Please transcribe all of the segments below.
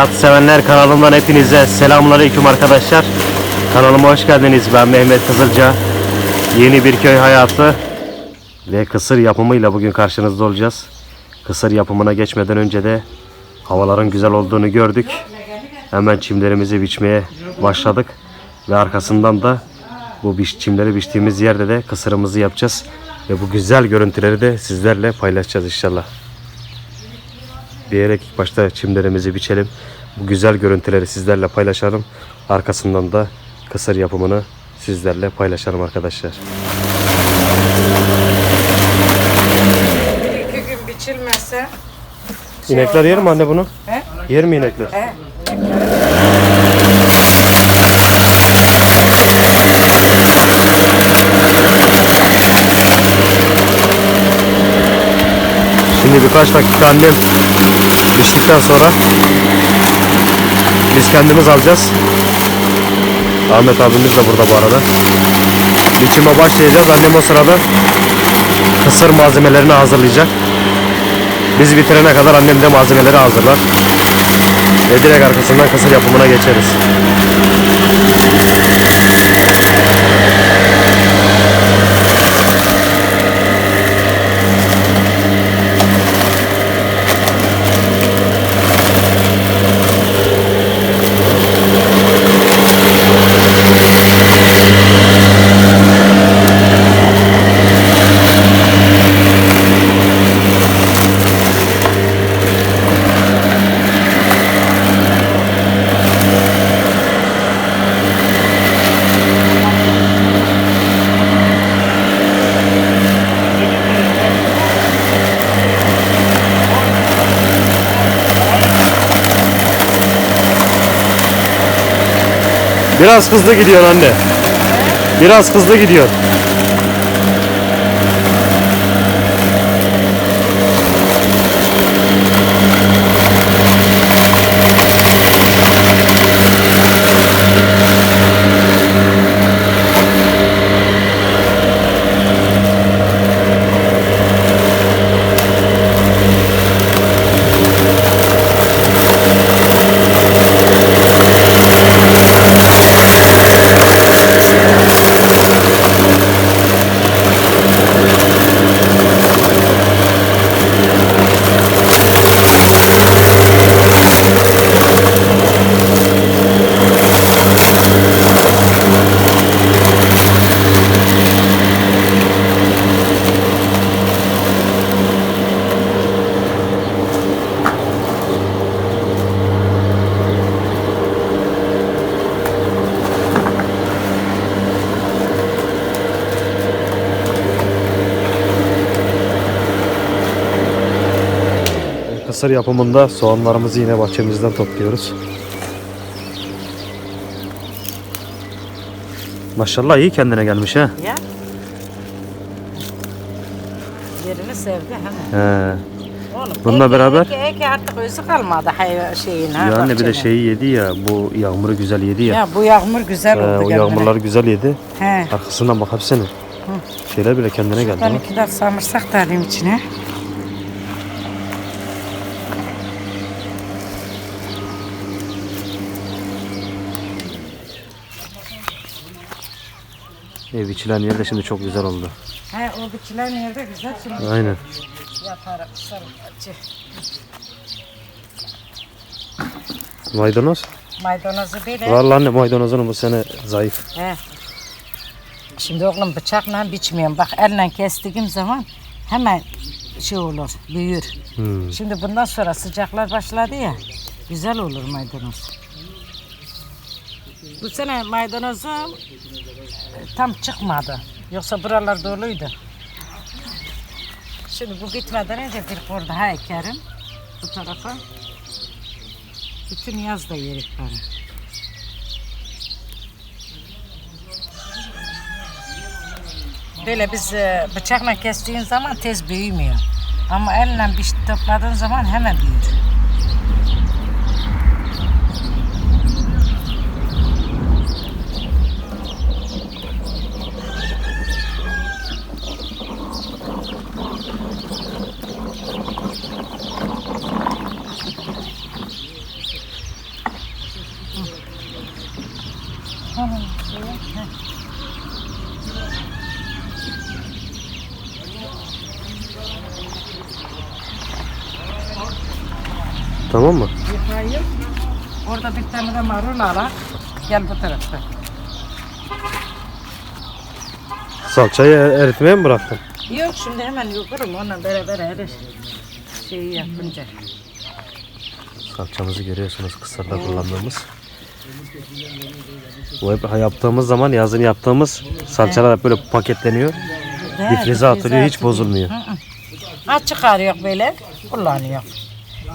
Köy hayatı sevenler kanalımdan hepinize selamünaleyküm arkadaşlar. Kanalıma hoş geldiniz. Ben Mehmet Kızılca. Yeni bir köy hayatı ve kısır yapımıyla bugün karşınızda olacağız. Kısır yapımına geçmeden önce de havaların güzel olduğunu gördük. Hemen çimlerimizi biçmeye başladık ve arkasından da bu çimleri biçtiğimiz yerde de kısırımızı yapacağız ve bu güzel görüntüleri de sizlerle paylaşacağız inşallah diyerek ilk başta çimlerimizi biçelim. Bu güzel görüntüleri sizlerle paylaşalım. Arkasından da kısır yapımını sizlerle paylaşalım arkadaşlar. Bir iki gün biçilmezse şey İnekler yer mi anne bunu? He? Yer mi inekler? He? Şimdi birkaç dakika annem biçtikten sonra biz kendimiz alacağız. Ahmet abimiz de burada bu arada. Biçime başlayacağız. Annem o sırada kısır malzemelerini hazırlayacak. Biz bitirene kadar annem de malzemeleri hazırlar. Ve direkt arkasından kısır yapımına geçeriz. Biraz hızlı gidiyor anne. Biraz hızlı gidiyor. Kısır yapımında soğanlarımızı yine bahçemizden topluyoruz. Maşallah iyi kendine gelmiş ha. Ya. Yerini sevdi hemen. He. Oğlum, Bununla eke, beraber- Eke, eke artık özü kalmadı hay şeyin. Ha, Ya anne bir de şeyi yedi ya bu yağmuru güzel yedi ya. Ya bu yağmur güzel He, oldu. o yağmurlar güzel yedi. He. Arkasından bak hepsini. Şeyler bile kendine geldi. Ben iki dal sarımsak da alayım içine. Ev içilen yer de şimdi çok güzel oldu. He o biçilen yerde güzel şimdi Aynen. yaparım sarımsakçı. Maydanoz. Maydanozu böyle. Vallahi anne maydanozun bu sene zayıf. He. Şimdi oğlum bıçakla biçmiyorum. Bak elle kestiğim zaman hemen şey olur, büyür. Hmm. Şimdi bundan sonra sıcaklar başladı ya, güzel olur maydanoz. Bu sene maydanozum e, tam çıkmadı. Yoksa buralar doluydu. Şimdi bu bitmeden önce bir kor daha ekerim bu tarafa. Bütün yaz da yerik bana. Böyle biz e, bıçakla kestiğin zaman tez büyümüyor. Ama elle bir topladığın zaman hemen büyür. Tamam mı? Yıkayayım. Orada bir tane de marul alak. Gel bu tarafta. Salçayı er- eritmeye mi bıraktın? Yok şimdi hemen yukarım onunla beraber erir. Şeyi yapınca. Salçamızı görüyorsunuz kısırda kullandığımız. Bu hep yaptığımız zaman yazın yaptığımız salçalar hep böyle paketleniyor. He, Difrize atılıyor hiç bozulmuyor. Ha çıkarıyor böyle kullanıyor.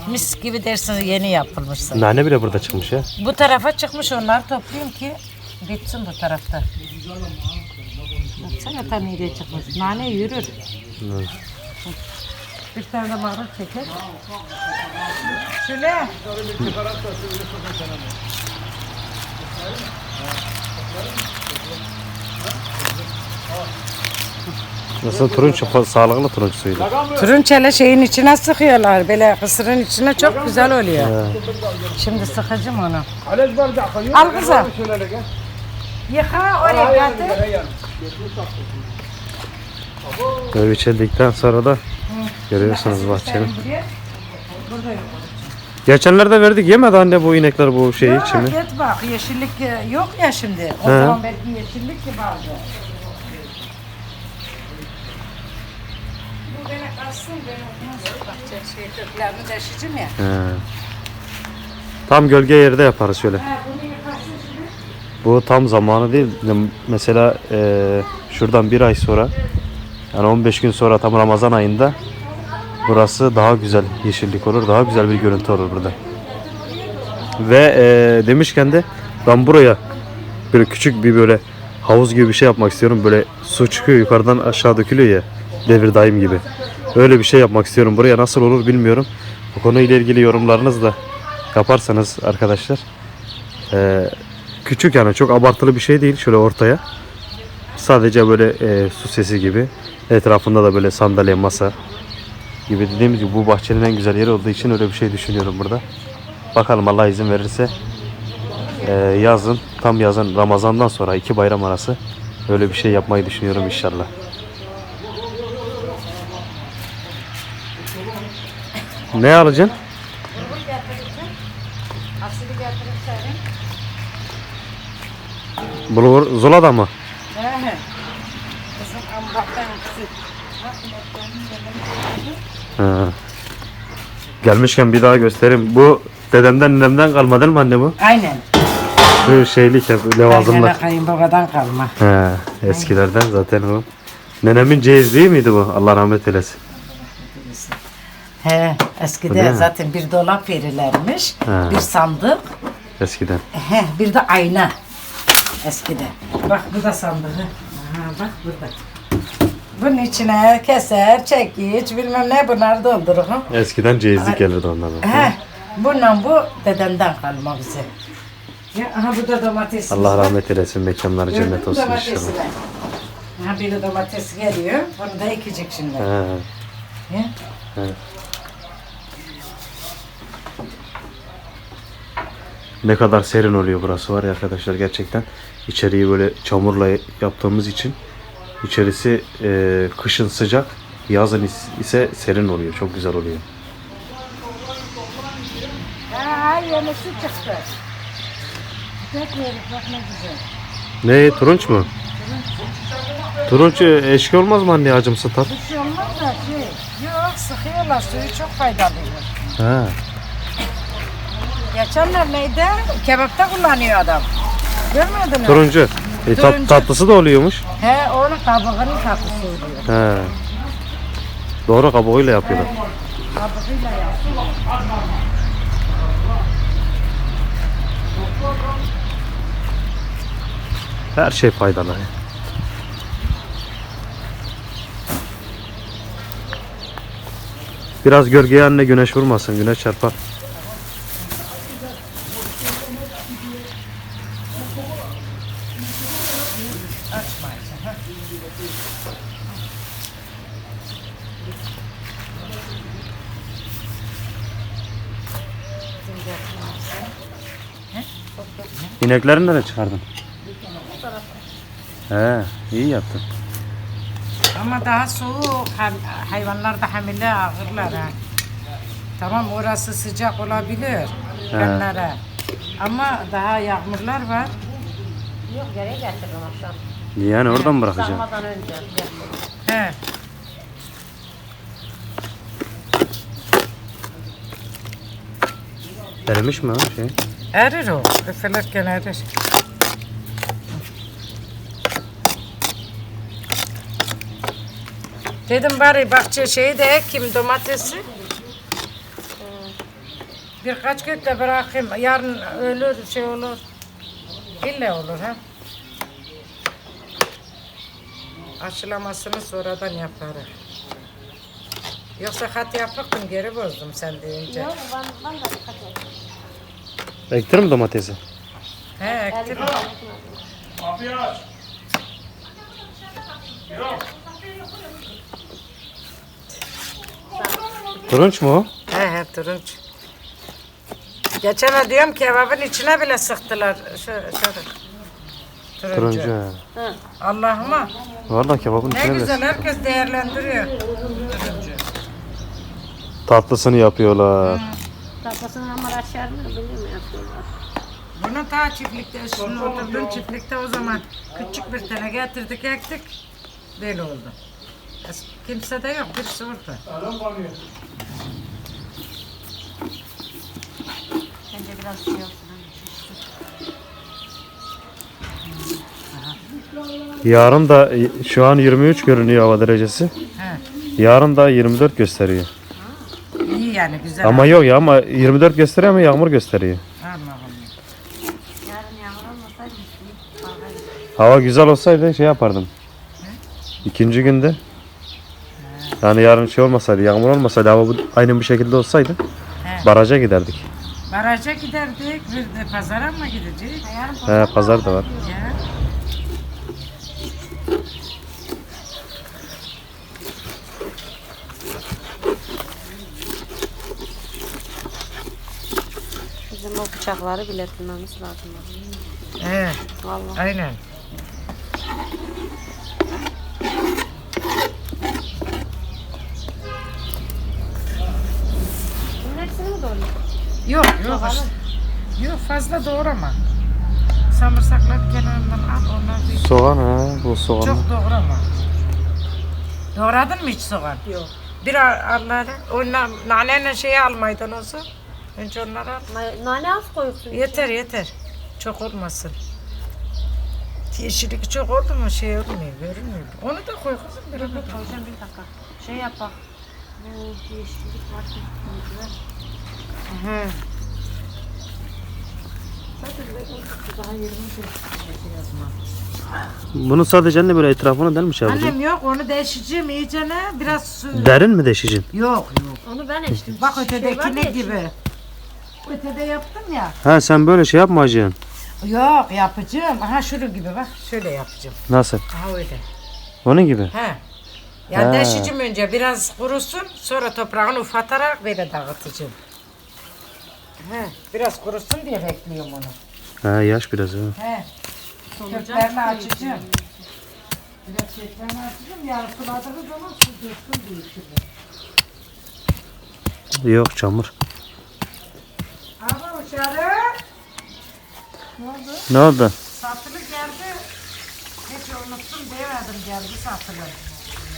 Mis gibi dersiniz yeni yapılmışsın. Nane bile burada çıkmış ya. Bu tarafa çıkmış onlar toplayayım ki bitsin bu tarafta. Baksana tam iyice çıkmış. Nane yürür. Bir tane de marul çeker. Şöyle. Nasıl turunç sağlıklı turunç suyuydu. Turunçele şeyin içine sıkıyorlar. Böyle kısırın içine çok güzel oluyor. Şimdi sıkacağım onu. Al kızım. Yıka oraya getir. Böyle biçildikten sonra da görüyorsunuz bahçenin. Geçenlerde verdik yemedi anne bu inekler bu şeyi Yok, içini. git bak yeşillik e, yok ya şimdi. O He. zaman belki yeşillik ki vardı. Bakacağım şey deşeceğim ya. He. Tam gölge yerde yaparız şöyle. Bu tam zamanı değil. Mesela eee, şuradan bir ay sonra yani 15 gün sonra tam Ramazan ayında burası daha güzel yeşillik olur. Daha güzel bir görüntü olur burada. Ve eee, demişken de ben buraya böyle küçük bir böyle havuz gibi bir şey yapmak istiyorum. Böyle su çıkıyor yukarıdan aşağı dökülüyor ya. Devir daim gibi. Öyle bir şey yapmak istiyorum. Buraya nasıl olur bilmiyorum. Bu konuyla ilgili yorumlarınızı da yaparsanız arkadaşlar. Eee küçük yani çok abartılı bir şey değil şöyle ortaya. Sadece böyle e, su sesi gibi. Etrafında da böyle sandalye, masa gibi dediğimiz gibi bu bahçenin en güzel yeri olduğu için öyle bir şey düşünüyorum burada. Bakalım Allah izin verirse e, yazın tam yazın Ramazan'dan sonra iki bayram arası öyle bir şey yapmayı düşünüyorum inşallah. Ne alacaksın? Bulgur getireceğim. Asili getirip senin. Bulgur Zula'da mı? He he. Kızım ambaktan kızı. Ha. Gelmişken bir daha göstereyim. Bu dedemden nenemden kalma değil mi anne bu? Aynen. Şu şeylik bu levazımlar. Aynen kayınbabadan kalma. He, eskilerden zaten o. Nenemin cehizliği miydi bu? Allah rahmet eylesin. He, eskide mi? zaten bir dolap verirlermiş, Ha. bir sandık, Eskiden. he, bir de ayna eskide. Bak bu da sandığı. Aha, bak burada. Bunun içine keser, çekiç, bilmem ne bunları doldururum. Eskiden cehizlik gelirdi onlardan. He, bununla bu dedemden kalma bize. Ya, aha bu da domates. Allah rahmet eylesin. Mekanları Gördün cennet olsun inşallah. de? Aha biri domates geliyor, bunu da ekecek şimdi. He. He? Ne kadar serin oluyor burası var ya arkadaşlar gerçekten. İçeriği böyle çamurla yaptığımız için içerisi e, kışın sıcak, yazın is- ise serin oluyor. Çok güzel oluyor. Ha, yenisi çıktı. Tek yeri bak ne güzel. Ne turunç mu? Turunç e, eşki olmaz mı anne acımsı tat? Bir şey olmaz da şey, yok sıkıyorlar suyu çok faydalı. Ha. Geçenler neydi? Kebapta kullanıyor adam. Görmedin mi? Turuncu. E, tat- Turuncu. tatlısı da oluyormuş. He onun kabuğunun tatlısı oluyor. He. Doğru kabuğuyla yapıyorlar. Kabuğuyla yapıyor. Her şey faydalı. Biraz gölgeye anne güneş vurmasın. Güneş çarpar. İnekleri nereye çıkardın? He, iyi yaptın. Ama daha soğuk, hayvanlar da hamile ağırlar ha. Tamam orası sıcak olabilir. Kenara. Ama daha yağmurlar var. Yok geri getiririm akşam. Yani oradan bırakacağım. Sarmadan önce. He. Erimiş mi o şey? Erir o. Üfelerken erir. Dedim bari bahçe şeyi de ekeyim domatesi. Birkaç gün de bırakayım. Yarın ölür şey olur. İlle olur ha. Aşılamasını sonradan yaparım. Yoksa hat yapacaktım geri bozdum sen deyince. Yok ben, ben de dikkat ettim. Ektir mi domatesi? He ektim. Turunç mu o? He he turunç. Geçen diyorum kebabın içine bile sıktılar. Şöyle, şöyle. Turuncu. Turuncu. Allah'ıma. Valla kebabın Ne içine de güzel herkes değerlendiriyor. Tatlısını yapıyorlar. Kafasının hamur açarını biliyor mu yapıyorlar. Bunu ta çiftlikte, şimdi oturduğum çiftlikte o zaman küçük bir tane getirdik ektik. Böyle oldu. Es- Kimse de yok, birisi orada. Bence biraz şey olsun. Yarın da şu an 23 görünüyor hava derecesi. He. Yarın da 24 gösteriyor. Yani güzel. Ama yok ya ama 24 gösteriyor ama yağmur gösteriyor. Allah Allah. Yarın yağmur olmasaydı bir şey. Hava güzel olsaydı şey yapardım. İkinci günde. Yani yarın şey olmasaydı, yağmur olmasaydı, hava bu- aynı bu şekilde olsaydı He. baraja giderdik. Baraja giderdik, bir de pazara mı gideceğiz? Yarın He, pazar da var. Ya. Bizim o bıçakları biletlememiz lazım. He, Vallahi. aynen. Yok, yok. Yok fazla doğrama. Samırsakları kenarından al, onlar bir Soğan ha, bu soğan. Çok doğrama. Doğradın mı hiç soğan? Yok. Bir al- al O na, naneyle şeyi al maydanozu. Önce onları al. Na- Nane az koyuyorsun. Yeter yeter. Çok olmasın. Yeşillik çok oldu mu şey olmuyor, görünmüyor. Onu da koy kızım Dur dur koyacağım bir dakika. Şey yap bak. Bu yeşillik var ki. He. Daha yerimi Bunu sadece anne böyle etrafına delmiş abi. Annem yok onu değişeceğim iyice ne biraz su. Derin mi deşicin? Yok yok. Onu ben içtim. Bak Şey var ötedeki ne ya, gibi. Ötede yaptım ya. Ha sen böyle şey yapma hacıyan. Yok yapacağım. Aha şunu gibi bak şöyle yapacağım. Nasıl? Aha öyle. Onun gibi. He. Yani deşicim önce biraz kurusun sonra toprağını ufatarak böyle dağıtacağım. He. Biraz kurusun diye bekliyorum onu. Ha yaş biraz ha. He. Köklerini açacağım. Biraz köklerini açacağım. Yarın suladığı zaman su dursun diye. Yok çamur. Ama uçarı Ne oldu? satılı geldi. Hiç unuttum demedim geldi satılı.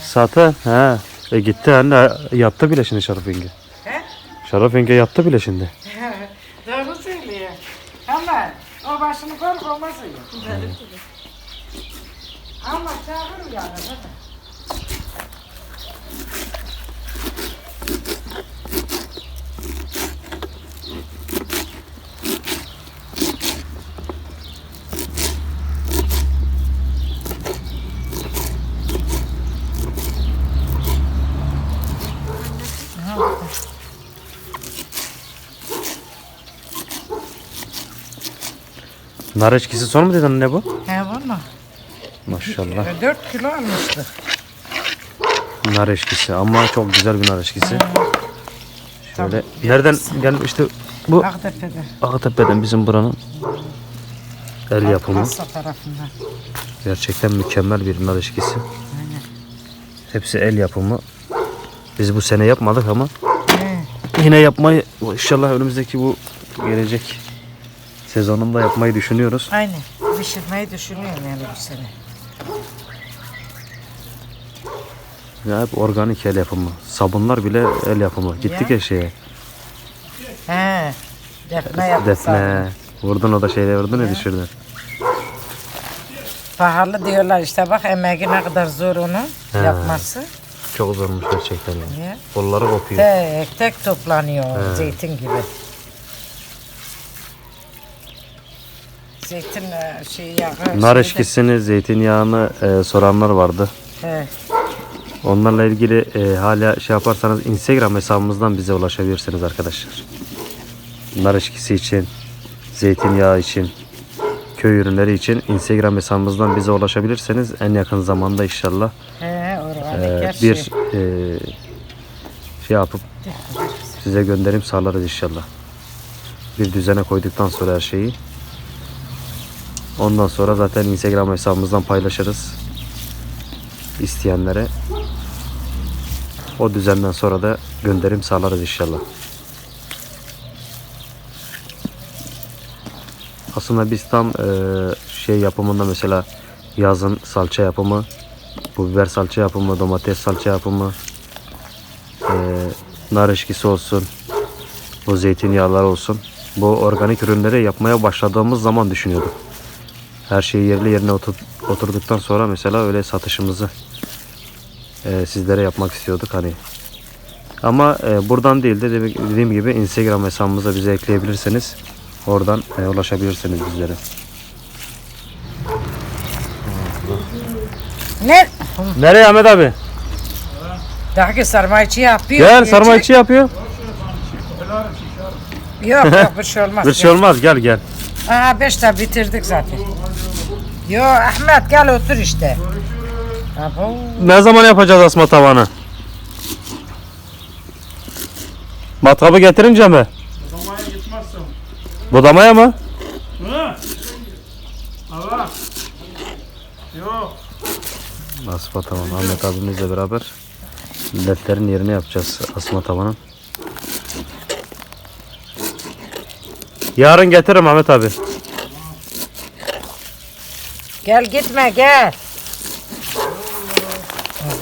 Satı. Ha. E gitti anne yaptı bile şimdi Şaraf yenge. He? Şaraf yenge yaptı bile şimdi. Doğru söylüyor. Ama o başını kol olmaz ya. Ama çağır yani. hadi. Nar eşkisi son mu dedin anne bu? He valla. Maşallah. 4 kilo almıştık. Nar eşkisi ama çok güzel bir nar eşkisi. Şöyle nereden gelmişti? Bu Aktepe'de. Ağtepe'den bizim buranın el yapımı. Kassa tarafından. Gerçekten mükemmel bir nar eşkisi. Hepsi el yapımı. Biz bu sene yapmadık ama He. Yine yapmayı inşallah önümüzdeki bu gelecek sezonunda yapmayı düşünüyoruz. Aynen. Pişirmeyi düşünüyorum yani bu sene. Ya hep organik el yapımı. Sabunlar bile el yapımı. Gittik Ya. ya şeye. He. Defne yaptı. Defne. Vurdun o da şeyle vurdun ya düşürdün. Pahalı diyorlar işte bak emeği ne kadar zor onu He. yapması. Çok zormuş gerçekten. ya. Ya. Kolları kopuyor. Tek tek toplanıyor zeytin gibi. Zeytin e, yağı. Nar eşkisini, zeytinyağını e, soranlar vardı. He. Onlarla ilgili e, hala şey yaparsanız Instagram hesabımızdan bize ulaşabilirsiniz arkadaşlar. Nar eşkisi için, zeytinyağı için, köy ürünleri için Instagram hesabımızdan bize ulaşabilirseniz en yakın zamanda inşallah He, organik e, her bir şey. e, şey yapıp size gönderim sağlarız inşallah. Bir düzene koyduktan sonra her şeyi. Ondan sonra zaten Instagram hesabımızdan paylaşırız isteyenlere. O düzenden sonra da gönderim sağlarız inşallah. Aslında biz tam e, şey yapımında mesela yazın salça yapımı, bu biber salça yapımı, domates salça yapımı, e, nar eşkisi olsun, bu zeytinyağlar olsun. Bu organik ürünleri yapmaya başladığımız zaman düşünüyorduk. Her şey yerli yerine otur- oturduktan sonra mesela öyle satışımızı e, sizlere yapmak istiyorduk hani. Ama e, buradan değil de dediğim gibi Instagram hesabımıza bize ekleyebilirseniz oradan e, ulaşabilirsiniz bizlere. Ne? Nereye Ahmet abi? Daha ki sarmayçı yapıyor. Gel yiyecek. sarmayçı yapıyor. Yok yok bir şey olmaz. Bir şey olmaz gel gel. Aha beş de bitirdik zaten. Yo Ahmet gel otur işte. Abo. Ne zaman yapacağız asma tavanı? Matkabı getirince mi? Zamaya gitmezsen. Budamaya mı? Hı? Allah. Yok. Asma tavan Ahmet abimizle beraber ledlerin yerini yapacağız asma tavanın. Yarın getiririm Ahmet abi. Gel gitme gel.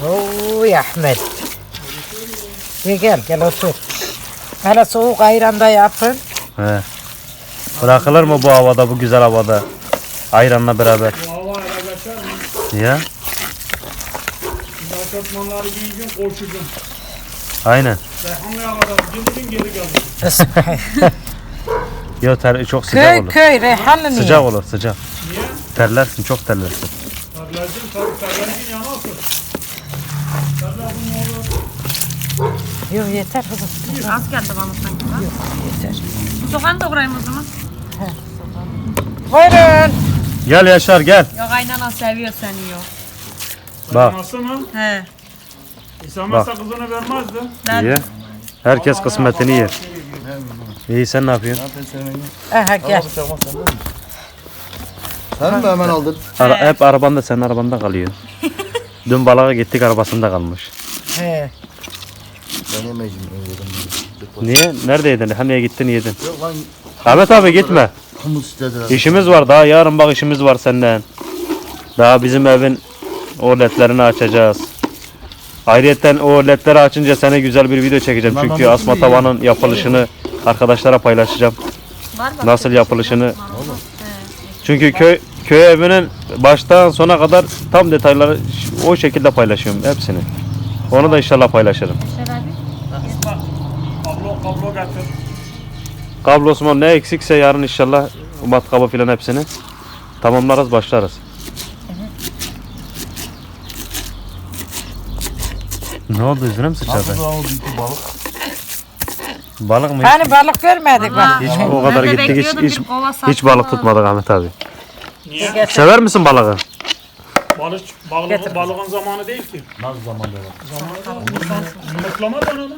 Oy Ahmet. Gel gel gel otur. Hele soğuk ayranda yapın. He. Bırakılır mı bu havada, bu güzel havada? Ayranla beraber. Ya, Başlatmanları giyeceksin, koşacaksın. aynen. Reyhanlı'ya kadar gideceksin, geri geleceksin. Yo ter, çok sıcak köy olur. köy Reyhanlı niye? Sıcak olur, sıcak. Niye? Terlersin, çok terlersin. Terlersin, tabii terlersin yanarsın. Terlersin olur? Yok yeter kızım. Az geldi bana sanki. lan. Yeter. Bu soğanı da vurayım o zaman. Buyurun. Gel Yaşar gel. Yok aynana seviyor seni yok. Bak. Nasıl mı? He. İstemezse kızını vermezdi. Ben İyi. Herkes kısmetini yer. İyi sen ne yapıyorsun? Aha gel. Sen mi hemen aldın? Ara, hep arabanda senin arabanda kalıyor. Dün balığa gittik arabasında kalmış. He. Ben yemeyeceğim. Yedim. Niye? Neredeydin? Hani gittin yedin. Yok lan Ahmet abi gitme. humus istediler. İşimiz var daha yarın bak işimiz var senden. Daha bizim evin o ledlerini açacağız. Ayrıyeten o ledleri açınca sana güzel bir video çekeceğim. Çünkü asma tavanın yapılışını arkadaşlara paylaşacağım. var bak. Nasıl yapılışını. Çünkü köy köy evinin baştan sona kadar tam detayları o şekilde paylaşıyorum hepsini. Onu da inşallah paylaşırım. Bak, kablo, kablo getir. Kablosman ne eksikse yarın inşallah matkabı filan hepsini tamamlarız başlarız. Ne oldu yüzüne mi sıçradı? Nasıl o büyük balık? Balık mı? Hani balık görmedik bak. Hiç o kadar Ben de gittik hiç, bekliyordum, hiç, bir kova hiç balık ha. tutmadık Ahmet abi. Niye? Sever misin balığı? Balık, balığın, balığın zamanı değil ki. Nasıl zamanda var? Zamanı Yumurtlama dönemi.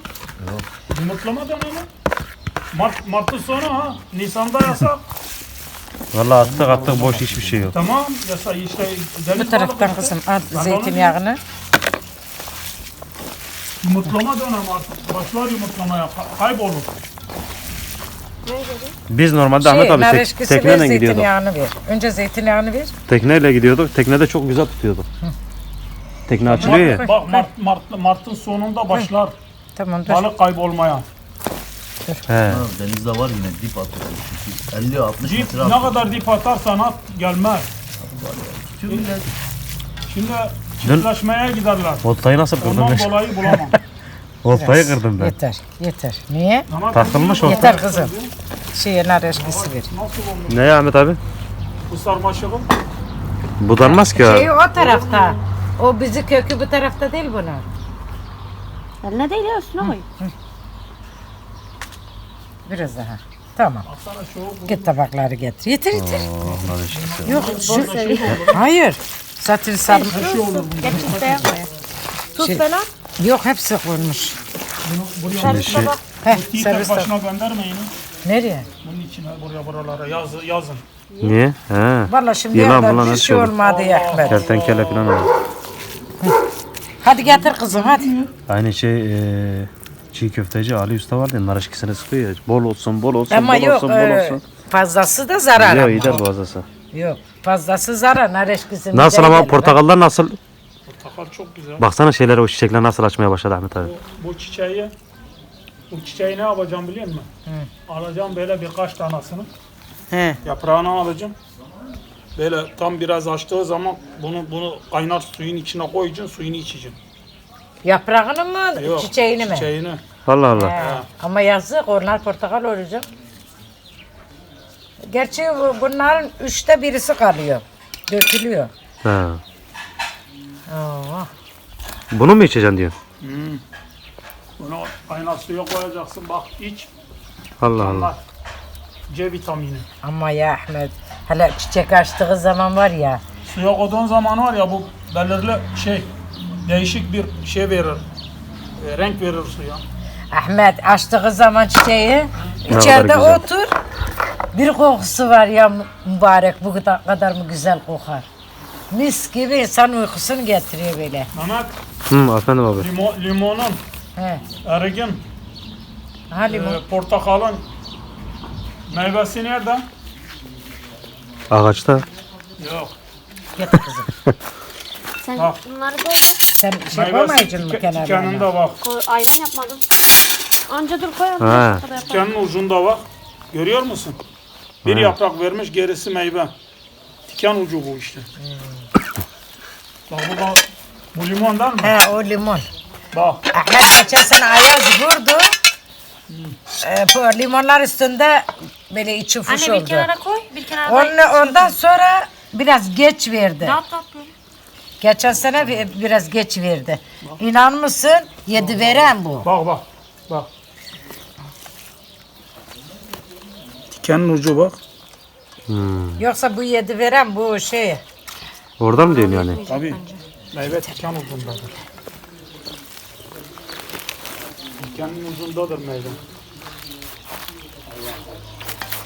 Yumurtlama dönemi. Mart, Mart'ın sonu ha. Nisan'da yasak. Vallahi attık attık boş hiçbir şey yok. tamam yasak işte. Deniz Bu taraftan balığı işte. kızım al zeytinyağını. Yumurtlama dönemi artık. Başlar yumurtlamaya. ka- Kaybolur. Biz normalde Ahmet abi nar tek, eşkisi ver, tekneyle gidiyorduk. zeytinyağını ver. Önce zeytinyağını ver. Tekneyle gidiyorduk. Teknede çok güzel tutuyordu. Tekne açılıyor ya. Bak Mart, Mart, Mart'ın sonunda başlar Tamam dur. balık kaybolmaya. He. Ha, denizde var yine dip atıyor. 50-60 Cip metre ne atıyor. kadar dip atarsan at gelmez. Tutuyor millet. Şimdi çiftleşmeye giderler. Oltayı nasıl kırdın? Ondan be? dolayı bulamam. Oltayı kırdım ben. Yeter, yeter. Niye? Ama Takılmış olta. Yeter kızım. Nar eşkisi ver. Nasıl olur? Ne Ahmet abi? Bu sarmaşığın Budanmaz ki Şey abi. o tarafta. O bizi kökü bu tarafta değil bunun. Eline değil ya üstüne koy. Biraz daha. Tamam. Git tabakları getir. Yeter yeter. Nar eşkisi. Yok şu... Hayır. Zaten sarma... Getir beyaz koy. Tuz Şey- falan. Yok hepsi konmuş. buraya Şimdi şey, Heh Tek servis tabak. başına göndermeyin. Nereye? Bunun içine buraya buralara yaz, yazın. niye? He. Valla şimdi Yılan evde bulan bir her şey şey olur. olmadı ya Ahmet. Kertenkele falan abi. Hadi getir kızım hadi. Aynı şey eee çiğ köfteci Ali Usta vardı ya nar eşkisini sıkıyor ya. Bol olsun bol olsun Ama bol yok olsun bol e, olsun. fazlası da zarar Yok ama. gider boğazası. Yok fazlası zarar. Nar eşkisini Nasıl ama portakallar nasıl? Portakal çok güzel. Baksana şeyler o çiçekler nasıl açmaya başladı Ahmet abi. Bu çiçeği bu çiçeği ne yapacağım biliyor musun? Alacağım böyle birkaç tanesini. He. Yaprağını alacağım. Böyle tam biraz açtığı zaman bunu bunu kaynar suyun içine koyacaksın, suyunu içeceksin. Yaprağını mı Yok, çiçeğini mi? Çiçeğini. Allah Allah. He. Ama yazık onlar portakal olacak. Gerçi bu- bunların üçte birisi kalıyor. Dökülüyor. He. Oo. Bunu mu içeceksin diyorsun? Bunu kaynar suya koyacaksın. Bak iç. Allah Allah. C vitamini. Ama ya Ahmet hele çiçek açtığı zaman var ya Suya koyduğun zaman var ya bu belirli şey değişik bir şey verir. E, renk verir suya. Ahmet açtığı zaman çiçeği içeride güzel. otur bir kokusu var ya mü- mübarek bu kadar, kadar mı güzel kokar. Mis gibi insan uykusunu getiriyor böyle. Mehmet Hı, efendim abi. limo, limonun, He. erigin, Ha limon. e, portakalın meyvesi nerede? Ağaçta. Yok. Getir kızım. Sen Bak. bunları böyle Sen şey koymayacaksın mı kenarlarına? tikeninde bak. koy. Ayrım yapmadım. Anca dur koy. Ha. Tikenin ucunda bak. Görüyor musun? Bir yaprak vermiş gerisi meyve. Tiken ucu bu işte. bak bu da bu limon değil mi? He o limon. Bak. Ahmet geçen sene ayaz vurdu. Ee, bu limonlar üstünde böyle içi fuş Anne bir oldu. kenara koy. Bir kenara Onu, ondan sonra biraz geç verdi. Dağıt dağıt böyle. Geçen sene bi- biraz geç verdi. İnan mısın? Yedi veren bu. Bak bak. Bak. Tikenin ucu bak. Yoksa bu yedi veren bu şey. Oradan mı diyorsun yani? Tabii. Meyve tiken ucundadır. Tikenin ucundadır meyve.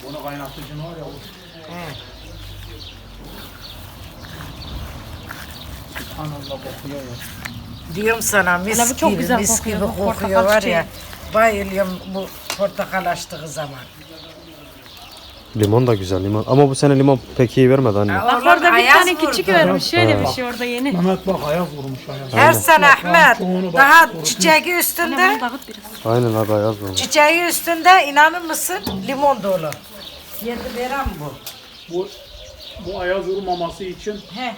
Bunu kaynatıcın var ya. Subhanallah kokuyor ya. Diyorum sana mis bu çok gibi güzel mis kokuyor, gibi bu kokuyor portakal var ya. Bayılıyorum bu portakal açtığı zaman. Limon da güzel limon. Ama bu sene limon pek iyi vermedi anne. Bak Oradan orada bir ayaz tane vurdu. küçük vermiş. Şöyle bir şey orada yeni. Mehmet bak ayak vurmuş ayak. Her sene Ahmet çoğunu bak, daha çiçeği üstünde bunu dağıt biraz. Aynen abi ayaz vurmuş. çiçeği üstünde inanır mısın limon dolu. Yedi veren bu. Bu bu ayak vurmaması için He.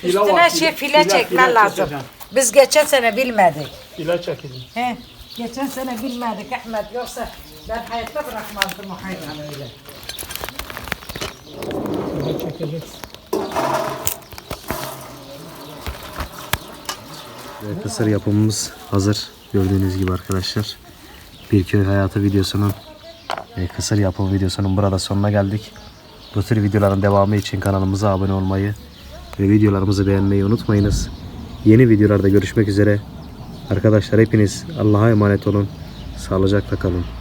File Üstüne var. şey file, çekmen lazım. çekeceksin. Biz geçen sene bilmedik. File çekeceksin. He. Geçen sene bilmedik Ahmet yoksa ben hayatta bırakmazdım o hayvanı öyle. File çekeceksin. Ve kısır yapımımız hazır. Gördüğünüz gibi arkadaşlar. Bir köy hayatı videosunun ve kısır yapım videosunun burada sonuna geldik. Bu tür videoların devamı için kanalımıza abone olmayı ve videolarımızı beğenmeyi unutmayınız. Yeni videolarda görüşmek üzere. Arkadaşlar hepiniz Allah'a emanet olun. Sağlıcakla kalın.